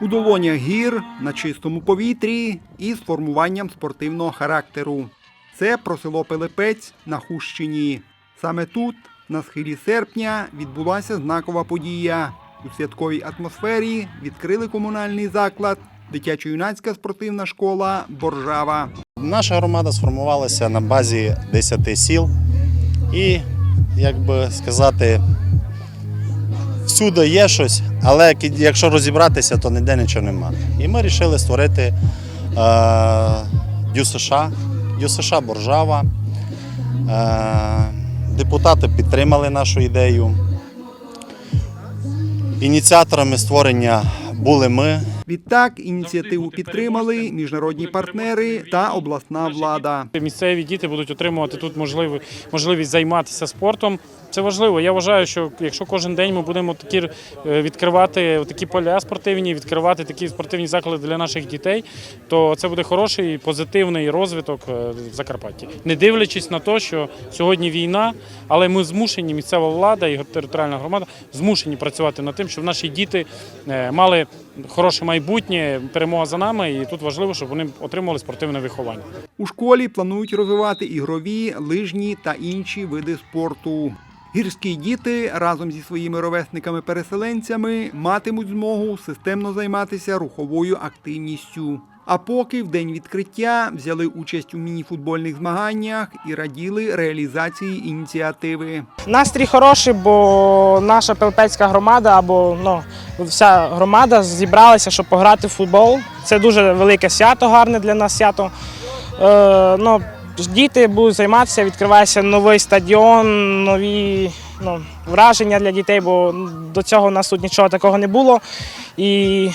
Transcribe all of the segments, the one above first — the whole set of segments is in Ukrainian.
у гір на чистому повітрі і з формуванням спортивного характеру. Це про село Пилипець на Хущині. Саме тут, на схилі серпня, відбулася знакова подія. У святковій атмосфері відкрили комунальний заклад дитячо-юнацька спортивна школа Боржава. Наша громада сформувалася на базі 10 сіл і, як би сказати, всюди є щось, але якщо розібратися, то ніде нічого нема. І ми вирішили створити е, ДЮСШ, ДЮСШ Боржава. Е, депутати підтримали нашу ідею. Ініціаторами створення були ми, Відтак ініціативу підтримали міжнародні партнери та обласна влада. Місцеві діти будуть отримувати тут можливі- можливість займатися спортом. Це важливо. Я вважаю, що якщо кожен день ми будемо такі е, відкривати такі поля спортивні, відкривати такі спортивні заклади для наших дітей, то це буде хороший позитивний розвиток е, в Закарпатті. Не дивлячись на те, що сьогодні війна, але ми змушені, місцева влада і територіальна громада змушені працювати над тим, щоб наші діти е, мали хороше майбутнє, перемога за нами, і тут важливо, щоб вони отримували спортивне виховання. У школі планують розвивати ігрові, лижні та інші види спорту. Гірські діти разом зі своїми ровесниками-переселенцями матимуть змогу системно займатися руховою активністю. А поки в день відкриття взяли участь у мініфутбольних змаганнях і раділи реалізації ініціативи. Настрій хороший, бо наша пелпецька громада або ну, вся громада зібралася, щоб пограти в футбол. Це дуже велике свято, гарне для нас свято. Е, ну, діти будуть займатися, відкривається новий стадіон, нові ну, враження для дітей, бо до цього у нас тут нічого такого не було. І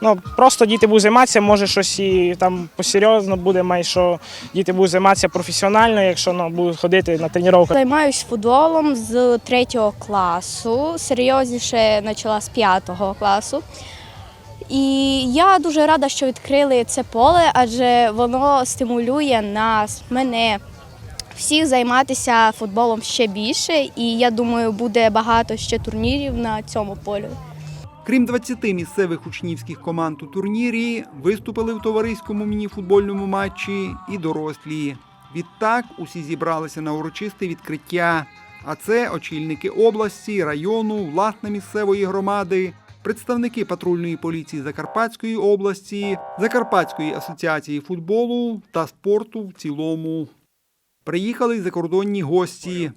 ну, просто діти будуть займатися, може щось і там посерйозно буде, має, що діти будуть займатися професіонально, якщо ну, будуть ходити на тренування. Займаюсь футболом з третього класу. Серйозніше почала з п'ятого класу. І я дуже рада, що відкрили це поле, адже воно стимулює нас, мене, всіх займатися футболом ще більше. І я думаю, буде багато ще турнірів на цьому полі. Крім 20 місцевих учнівських команд у турнірі, виступили в товариському мініфутбольному матчі і дорослі. Відтак усі зібралися на урочисте відкриття. А це очільники області, району, власне місцевої громади, представники патрульної поліції Закарпатської області, Закарпатської асоціації футболу та спорту в цілому. Приїхали закордонні гості.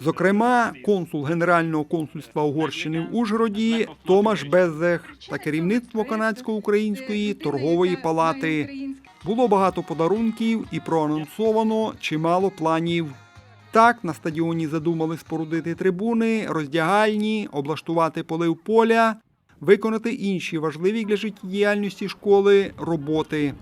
Зокрема, консул Генерального консульства Угорщини в Ужгороді Томаш Беззех та керівництво канадсько-української торгової палати. Було багато подарунків і проанонсовано чимало планів. Так, на стадіоні задумали спорудити трибуни, роздягальні, облаштувати полив поля, виконати інші важливі для життєдіяльності школи роботи.